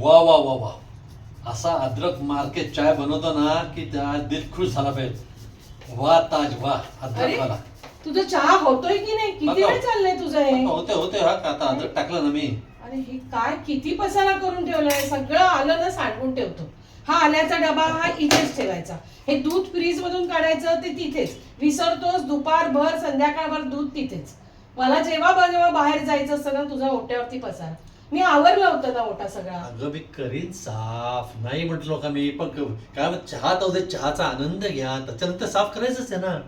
वा वा वा वा. असा अद्रक मार्केट चाय बनवतो ना की त्या दिल खुश झाला पाहिजे. वा ताज वा अद्रक वाला. तुझं चहा होतोय की नाही? किती वेळ चाललंय तुझं हे? होते होते हा का आता अद्रक टाकलं ना मी. अरे हे काय किती पसारा करून ठेवलाय सगळं आलं ना सांडून ठेवतो. हा आल्याचा डबा हा इथेच ठेवायचा. हे दूध फ्रीज मधून काढायचं ते तिथेच. विसरतोस दुपारभर संध्याकाळभर दूध तिथेच. मला जेव्हा जेव्हा बाहेर जायचं असतं ना तुझा ओट्यावरती पसारा. मी आवरलं होतं ना ओटा सगळा. अगं मी करीन साफ. नाही म्हटलो का मी पण क- काय चहा तर चहाचा आनंद घ्या. त्याच्यानंतर साफ करायचंच आहे ना.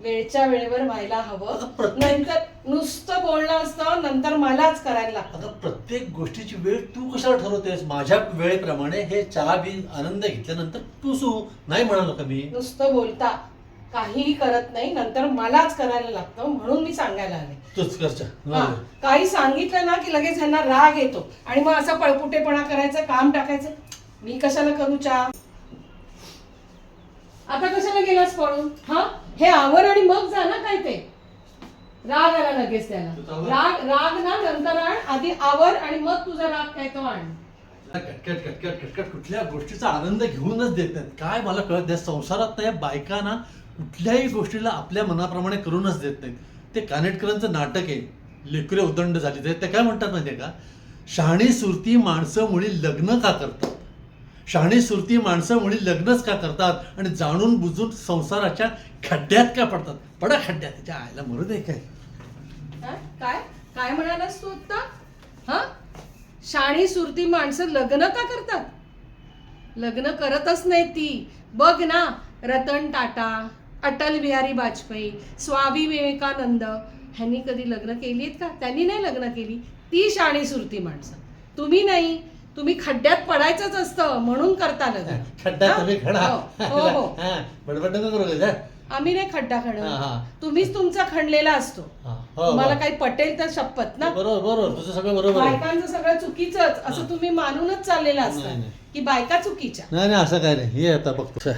वेळच्या वेळेवर व्हायला हवं. प्रत्येक- नंतर नुसतं बोलणं असतं नंतर मलाच करायला लागतं. आता प्रत्येक गोष्टीची वेळ तू कशाला ठरवतेस? माझ्या वेळेप्रमाणे हे चहा बी आनंद घेतल्यानंतर तू सू. नाही म्हणालो का मी? नुसतं बोलता. काहीही करत नाही नंतर मलाच करायला लागतं म्हणून मी सांगायला आले. तूच करच्या. हा, काही सांगितलं ना की लगेच ह्यांना राग येतो. आणि मग असं पळपुटेपणा करायचं काम टाकायचं. मी कशाला करू चहा आता कशाला गेलास पळून? हा? हे आवर आणि मग जा ना काय ते. राग आला लगेच त्याला. राग राग ना नंतर आण आधी आवर आणि मग तुझा राग काय तो आण. कटकट कटकट कटकट कुठल्या गोष्टीचा आनंद घेऊनच देत नाहीत. काय मला कळत नाही. संसारात त्या बायकांना कुठल्याही गोष्टीला आपल्या मनाप्रमाणे करूनच देत नाहीत. ते कानेटकरांचं नाटक आहे. लेकरे उदंड झाली ते काय म्हणतात माहिती का? शहाणी सुरती माणसं मुळी लग्न का करतात? शहाणी सुरती माणसं मुळी लग्नच का करतात? आणि जाणून बुजून संसाराच्या खड्ड्यात का पडतात? पडा खड्ड्यात. त्याच्या आयला मरू दे काय? काय काय? काय म्हणालास तू आता? हा? शाणी सुरती माणसं लग्न का करतात? लग्न करतच नाही ती. बघ ना रतन टाटा. अटल बिहारी वाजपेयी स्वामी विवेकानंद ह्यांनी कधी लग्न केली आहेत का? त्यांनी नाही लग्न केली. ती शाणी सुरती माणसं. तुम्ही नाही. तुम्ही खड्ड्यात पडायचंच असतं. म्हणून करता लग्न. खड्ड्यात तुम्ही खडा. हो, हो, हो. हा. आम्ही नाही खड्डा हा, खणत हा. तुम्हीच तुमचा खणलेला असतो. हा, हो, हो. काही पटेल तर शपथ ना? बरोबर बरोबर. तुझं सगळं बरोबर आहे. बायकांचं सगळं चुकीच असं तुम्ही मानूनच चाललेलं असतं. की बायका चुकीच्या. नाही नाही असं काय नाही. ये आता बघतो.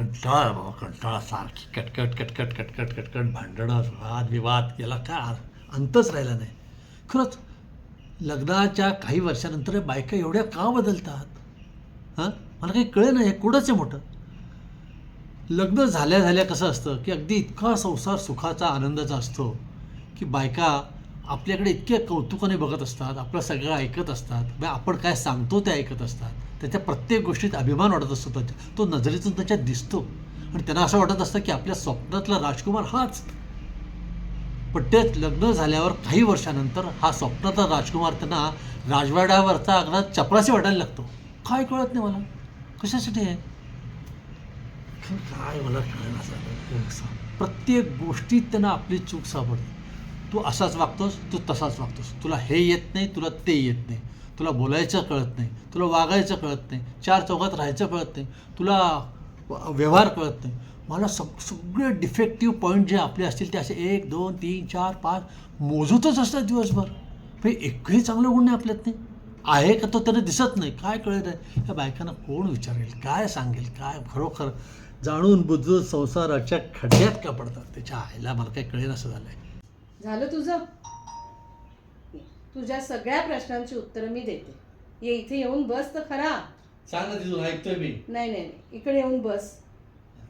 कंटाळा बाबा कंटाळा सारखी कटकट कटकट कटकट कटकट भांडणं वादविवाद याला काय अंतच राहिला नाही. खरंच लग्नाच्या काही वर्षानंतर बायका एवढ्या का बदलतात? हां? मला काही कळे नाही हे कुठंच आहे मोठं? लग्न झाल्या झाल्या कसं असतं की अगदी इतका संसार सुखाचा आनंदाचा असतो की बायका आपल्याकडे इतके कौतुकाने बघत असतात आपलं सगळं ऐकत असतात आपण काय सांगतो ते ऐकत असतात. त्याच्या प्रत्येक गोष्टीत अभिमान वाटत असतो त्याच्या तो नजरेतून त्याच्यात दिसतो. आणि त्यांना असं वाटत असतं की आपल्या स्वप्नातला राजकुमार हाच. पण तेच लग्न झाल्यावर काही वर्षानंतर हा स्वप्नातला राजकुमार त्यांना राजवाड्यावरचा अगदी चपराशी वाटायला लागतो. काय कळत नाही मला? कशासाठी आहे? काय मला कळेल प्रत्येक गोष्टीत त्यांना आपली चूक सापडते. तू असाच वागतोस तू तसाच वागतोस. तुला हे येत नाही तुला ते येत नाही. तुला बोलायचं कळत नाही तुला वागायचं कळत नाही चार चौकात राहायचं कळत नाही तुला व्यवहार कळत नाही. मला सग सगळे डिफेक्टिव्ह पॉईंट जे आपले असतील ते असे एक दोन तीन चार पाच मोजूतच असतात दिवसभर. पण एकही चांगलं गुण नाही आपल्यात नाही. आहे का तो त्यांना दिसत नाही. काय कळत आहे? त्या बायकांना कोण विचारेल? काय सांगेल? काय खरोखर जाणून बुजून संसाराच्या खड्ड्यात का पडतात? त्याच्या आईला मला काही कळेल असं झालं आहे झालं तुझं? तुझ्या सगळ्या प्रश्नांची उत्तरं मी देते. ये इथे येऊन बस तर खरा. सांग ना तिथून ऐकतोय मी. नाही नाही नाही. इकडे येऊन बस.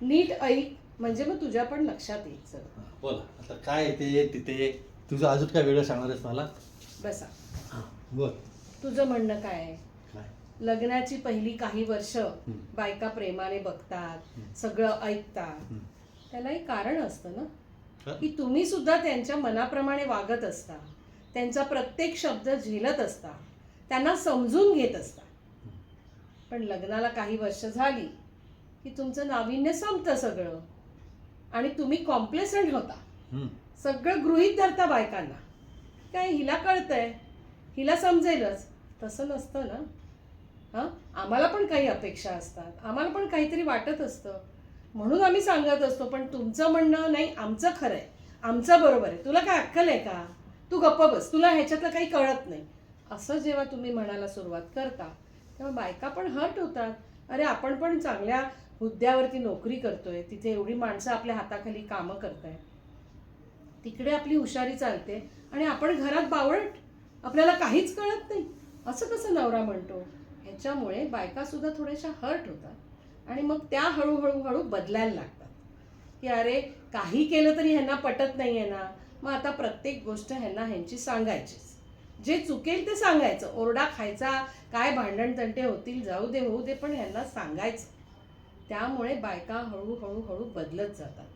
नीट ऐक. म्हणजे मग तुझ्या पण लक्षात येईल सगळं. बोला. आता काय येते तिथे तुझं अजून काय वेगळं सांगणार आहेस मला? बसा. बोल. तुझं म्हणणं काय आहे? काय? लग्नाची पहिली काही वर्ष बायका प्रेमाने बघतात सगळं ऐकतात. हं. त्यालाही कारण असतं ना? की तुम्ही सुद्धा त्यांच्या मनाप्रमाणे वागत असता त्यांचा प्रत्येक शब्द झेलत असता त्यांना समजून घेत असता. पण लग्नाला काही वर्ष झाली की तुमचं नाविन्य संपतं सगळं आणि तुम्ही कॉम्प्लेसंट होता. सगळं गृहीत धरता बायकांना. काय हिला कळतंय? हिला समजेलच. तसं नसतं ना? हां? आम्हाला पण काही अपेक्षा असतात. आम्हाला पण काहीतरी वाटत असतं. म्हणून आम्ही सांगत असतो पण तुमचं म्हणणं नाही आमचं खरं आहे. आमचं बरोबर आहे. तुला काय अक्कल आहे का? तू गप्प बस. तुला ह्याच्यातलं काही कळत नाही. असं जेव्हा तुम्ही म्हणायला सुरुवात करता तेव्हा बायका पण हर्ट होतात. अरे आपण पण चांगल्या हुद्द्यावरती नोकरी करतोय. तिथे एवढी माणसं आपल्या हाताखाली कामं करताय तिकडे आपली हुशारी चालते आणि आपण घरात बावळट. आपल्याला काहीच कळत नाही. असं कसं नवरा म्हणतो? ह्याच्यामुळे बायका सुद्धा थोड्याशा हर्ट होतात. आणि मग त्या हळूहळू हळू बदलायला लागतात. की अरे काही केलं तरी ह्यांना पटत नाही आहे ना. मग आता प्रत्येक गोष्ट ह्यांना ह्यांची सांगायचीच. जे चुकेल ते सांगायचं. ओरडा खायचा काय भांडण तंटे होतील जाऊ दे होऊ दे पण ह्यांना सांगायचं. त्यामुळे बायका हळूहळू हळू बदलत जातात.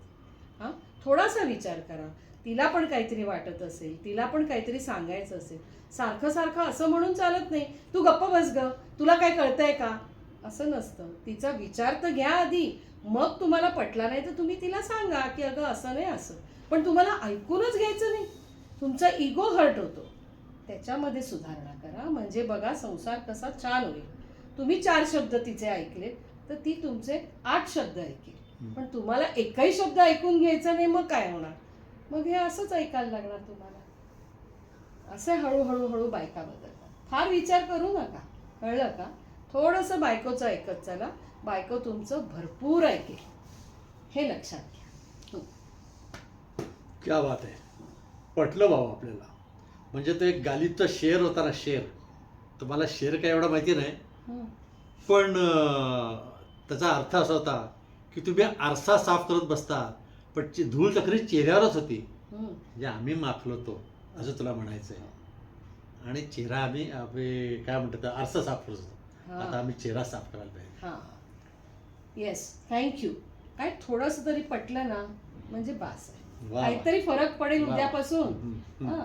हां? थोडासा विचार करा. तिला पण काहीतरी वाटत असेल तिला पण काहीतरी सांगायचं असेल. सारखं सारखं असं म्हणून चालत नाही. तू गप्प बस ग. तुला काय कळतंय का? असं नसतं. तिचा विचार तर घ्या आधी. मग तुम्हाला पटला नाही तर तुम्ही तिला सांगा की अगं असं नाही असं. पण तुम्हाला ऐकूनच घ्यायचं नाही. तुमचा इगो हर्ट होतो. त्याच्यामध्ये सुधारणा करा. म्हणजे बघा संसार कसा छान होईल. तुम्ही चार शब्द तिचे ऐकले तर ती तुमचे आठ शब्द ऐकेल. पण तुम्हाला एकही शब्द ऐकून घ्यायचा नाही मग काय होणार? मग हे असंच ऐकायला लागणार तुम्हाला. असे हळूहळू हळू बायका बदलतात. फार विचार करू नका. कळलं का? थोडंसं बायकोचं ऐकत चला. बायको तुमचं भरपूर ऐकेल. हे लक्षात घ्या. क्या बात आहे. पटलं भाऊ आपल्याला. म्हणजे तो एक गालिबचा शेर होता ना शेर. तुम्हाला शेर काय एवढा माहिती नाही. हं. पण त्याचा अर्थ असा होता की तुम्ही आरसा साफ करत बसता. पण धूळ तक्री चेहऱ्यावरच होती. हं. म्हणजे आम्ही माखलो तो. असं तुला म्हणायचं आहे आणि चेहरा आम्ही काय म्हणतात आरसा साफ करत होतो. हा. आता आम्ही चेहरा साफ करायला पाहिजे. हां. येस थँक्यू काय थोडंसं तरी पटलं ना म्हणजे बास आहे. वा, वा. काहीतरी फरक पडेल वा. उद्यापासून. हम्म. हां.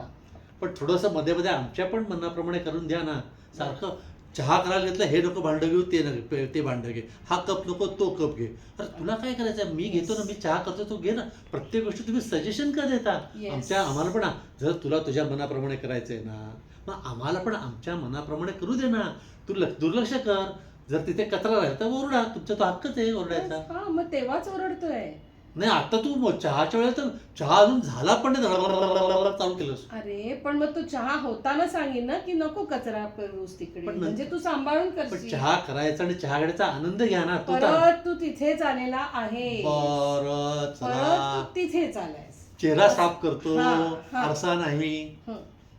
पण थोडंसं मध्ये मध्ये आमच्या पण मनाप्रमाणे करून द्या ना. सारखं चहा करायला घेतलं हे नको भांडं घेऊ ते नको ते भांडं घे. हा कप नको तो कप घे. अरे तुला काय करायचं मी घेतो ना मी चहा करतो तू घे ना. प्रत्येक गोष्टी तुम्ही सजेशन का देता Yes. आमच्या आम्हाला पण जर तुला तुझ्या मनाप्रमाणे करायचंय ना मग आम्हाला पण आमच्या मनाप्रमाणे करू दे ना तू दुर्लक्ष कर जर तिथे कचरा राहिला तर ओरडा तुमचा तो हक्कच आहे ओरडायचा हा मग तेव्हाच ओरडतोय नाही आता तू चहाच्या वेळेला तर चहा अजून झाला पण नाही धडाधडाधडाधडा चालू केलंस अरे पण मग तू चहा होताना सांगेन ना की नको कचरा करूस तिकडे पण म्हणजे तू सांभाळून पण करशील चहा करायचा आणि चहा घेण्याचा आनंद घ्या ना तो तर परत तू तिथेच आलेला आहे बरं परत चला तू तिथेच आलायस चेहरा साफ करतो हा, हा. आरसा नाही हं.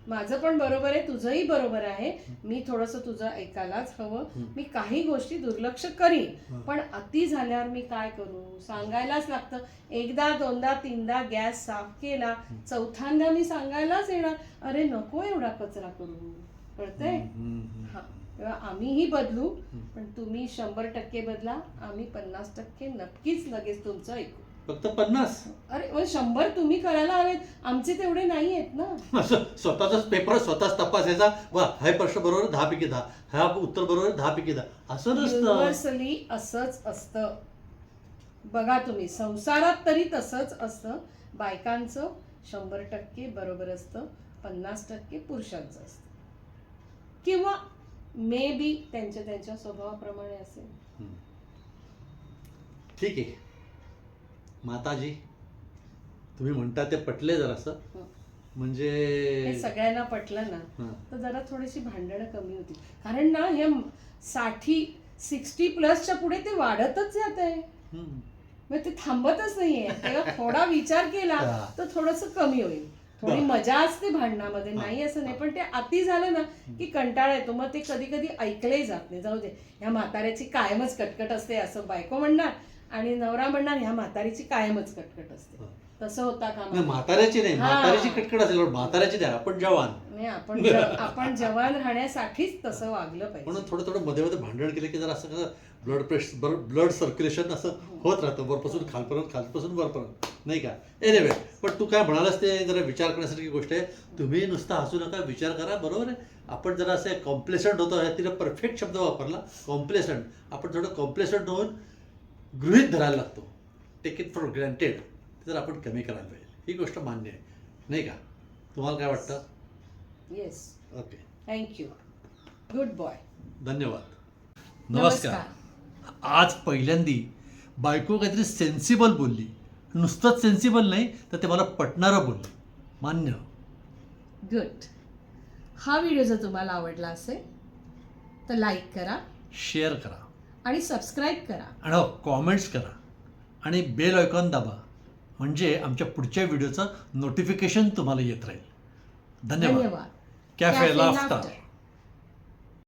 माझं पण बरोबर आहे तुझंही बरोबर आहे. मी थोडस तुझं ऐकायलाच हवं. मी काही गोष्टी दुर्लक्ष करीन. पण अति झाल्यावर मी काय करू? सांगायलाच लागतं. एकदा दोनदा तीनदा गॅस साफ केला चौथ्यांदा मी सांगायलाच येणार. अरे नको एवढा कचरा करू. कळतंय? हा. तेव्हा आम्हीही बदलू. पण तुम्ही शंभर टक्के बदला आम्ही पन्नास टक्के नक्कीच लगेच तुमचं ऐकू. फक्त पन्नास. अरे शंभर तुम्ही करायला हवेत. आमचे तेवढे नाही आहेत ना. स्वतःचाच पेपर स्वतःच तपासायचा वा हा प्रश्न बरोबर दहा पैकी दहा. हा उत्तर बरोबर दहा पैकी दहा. असं नसतं. असंच असतं. बघा तुम्ही संसारात तरी तसंच असतं. बायकांचं शंभर टक्के बरोबर असतं. पन्नास टक्के पुरुषांचं असतं. किंवा मे बी त्यांच्या त्यांच्या स्वभावाप्रमाणे असेल. ठीक आहे. माताजी तुम्ही म्हणता ते पटले जरासं हं. म्हणजे सगळ्यांना पटलं ना. तर जरा थोडीशी भांडणं कमी होती कारण ना हे साठी सिक्स्टी प्लसच्या पुढे ते वाढतच जात आहे. मग ते थांबतच नाहीये तेव्हा थोडा विचार केला. तर थोडस कमी होईल थोडी. मजा असते भांडणामध्ये. नाही असं नाही पण ते अति झालं ना की कंटाळा येतो मग ते कधी कधी ऐकलंही जात नाही जाऊ दे ह्या म्हाताऱ्याची कायमच कटकट असते असं बायको म्हणणार आणि नवरा म्हणणार ह्या म्हातारीची कायमच कटकट असते. हा. तसं होता का म्हाताऱ्याची नाही हा. म्हाताऱ्याची कटकट असेल म्हाताऱ्याची द्या आपण जवान. नाही आपण आपण जवान राहण्यासाठीच तसं वागलं म्हणून पाहिजे थोडं थोडं मध्ये मध्ये भांडण केलं की जरा असं कसं ब्लड प्रेशर ब्लड सर्क्युलेशन असं होत राहतं वरपासून खालपर्यंत खालपासून वरपर्यंत नाही का? एनिवे पण तू काय म्हणालास ते जरा विचार करण्यासारखी गोष्ट आहे. तुम्ही नुसतं हसू नका विचार करा बरोबर आहे? आपण जरा असे कॉम्प्लेसंट होतो तिने परफेक्ट शब्द वापरला कॉम्प्लेसंट आपण थोडं कॉम्प्लेसंट होऊन गृहित धरायला लागतो. टेक इट फॉर ग्रँटेड ते जर आपण कमी करायला पाहिजे. ही गोष्ट मान्य आहे. नाही का? तुम्हाला काय वाटतं? Yes okay thank you good boy धन्यवाद. नमस्कार. आज पहिल्यांदी बायको काहीतरी सेन्सिबल बोलली. नुसतंच सेन्सिबल नाही तर ते मला पटणारं बोलली. मान्य गुड हा व्हिडिओ जर तुम्हाला आवडला असेल तर लाईक करा. शेअर करा. आणि सबस्क्राईब करा. आणि हो कॉमेंट्स करा. आणि बेल आयकॉन दाबा. म्हणजे आमच्या पुढच्या व्हिडिओचं नोटिफिकेशन तुम्हाला येत राहील. धन्यवाद. धन्यवाद. Cafe laughter.